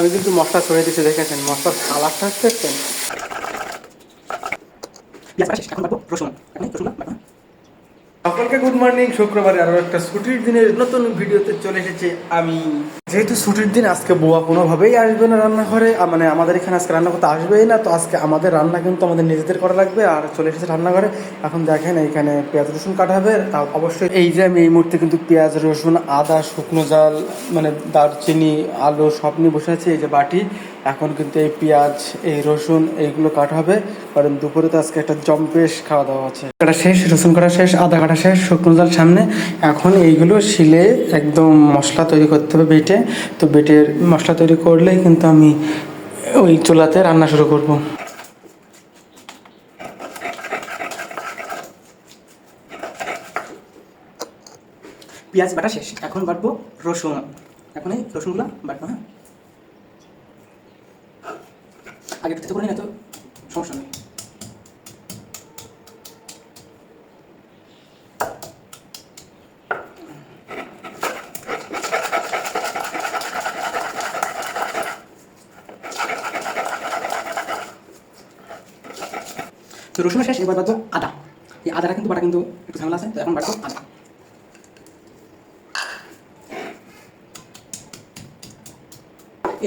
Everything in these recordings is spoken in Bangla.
আমি কিন্তু মশলা ছড়িয়ে দিচ্ছি দেখেছেন? মশলার কালারটা দেখছেন? রসুন। রসুন এখন এই রসুনগুলো বাটবো সকলকে গুড মর্নিং শুক্রবারে আরও একটা ছুটির দিনের নতুন ভিডিওতে চলে এসেছে আমি। যেহেতু ছুটির দিন, আজকে বুয়া কোনোভাবেই আসবে না রান্নাঘরে। মানে আমাদের এখানে আজকে রান্না করতে আসবেই না। তো আজকে আমাদের রান্না কিন্তু আমাদের নিজেদের করা লাগবে। আর চলে এসেছে রান্নাঘরে। এখন দেখেন এইখানে পেঁয়াজ, রসুন কাটা হবে। তা অবশ্যই এই যে আমি এই মুহূর্তে কিন্তু পেঁয়াজ, রসুন, আদা, শুকনো জাল মানে দারচিনি, আলু সব নিয়ে বসে আছি। এই যে বাটি। এখন কিন্তু এই পেঁয়াজ, এই রসুন এইগুলো কাটা হবে। কারণ দুপুরে তো আজকে একটা জম্পেশ খাওয়া দাওয়া আছে। কাটা শেষ, রসুন কাটা শেষ, আদা কাটা শেষ, শুকনো জাল সামনে। এখন এইগুলো শিলে একদম মশলা তৈরি করতে হবে বেটে। তো বেটের মশলা তৈরি করলেই কিন্তু আমি ওই চুলাতে রান্না শুরু করব। পেঁয়াজ বাটা শেষ। এখন বাটবো রসুন। এখন এই রসুনগুলো বাটবো হ্যাঁ? আগে তেতো করে নিই তো, সমস্যা নেই। তো রসুন শেষ, এবার বাটবো আদা। এই আদাটা কিন্তু বাটা কিন্তু একটু ঝামেলা আছে, তো এখন বাটবো আদা।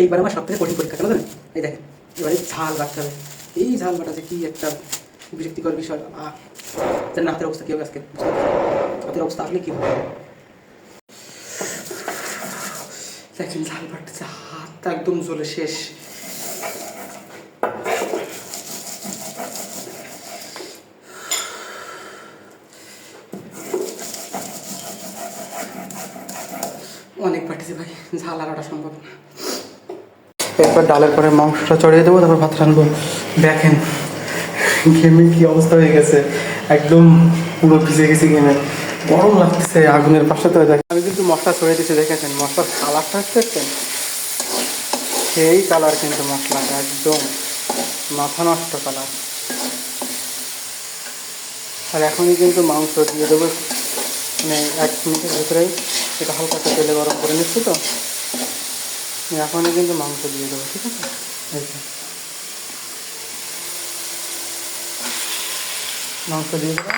এইবার আমার সব থেকে কঠিন পরীক্ষা কেন জানেন এই দেখেন। এবারে ঝাল বাটতে হবে। এই ঝাল বাটা যে কি একটা বিরক্তিকর বিষয়? জানেন হাতের অবস্থা কি হবে আজকে? হাতের অবস্থা আসলে কি হবে? দেখেন, ঝাল বাটতেছে হাতটা একদম জ্বলে শেষ। অনেক বাটিছে ভাই, ঝাল আর ওটা সম্ভব না। এরপর ডালের পরে মাংসটা চড়িয়ে দেবো, তারপর ভাত রানবো দেখেন গেমে কি অবস্থা হয়ে গেছে। একদম পুরো ভিজে গেছে গেমে গরম লাগতেছে আগুনের পাশে তো দেখেন। আমি কিন্তু মশলা ছড়িয়ে দিচ্ছি দেখেছেন? মশলার কালারটা দেখছেন? সেই কালার কিন্তু মশলাটা একদম মাথা নষ্ট কালার। আর এখনই কিন্তু মাংস দিয়ে দেবো। মানে এক মিনিটের ভিতরেই এটা হালকা তেলে গরম করে নিচ্ছি তো। এখনই কিন্তু মাংস দিয়ে দেবো, ঠিক আছে? মাংস দিয়ে দেবো।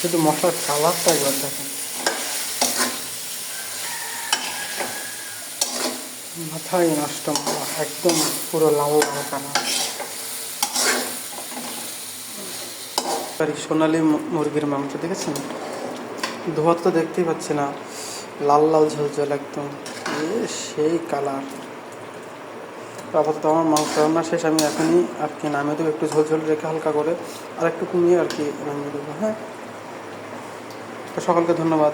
শুধু মশলার কালারটা একবার দেখেন। মাথায় নষ্ট একদম পুরো লাল লাল কালার। সোনালি মুরগির মাংস দেখেছেন? ধোয়া তো দেখতেই পাচ্ছি না। লাল লাল ঝলঝল একদম। সেই কালার। আপাতত আমার মাংস রান্না শেষ। আমি এখনই আর কি নামিয়ে দেবো। একটু ঝোলঝোল রেখে হালকা করে আর একটু কমিয়ে আর কি নামিয়ে দেবো হ্যাঁ? তো সকলকে ধন্যবাদ।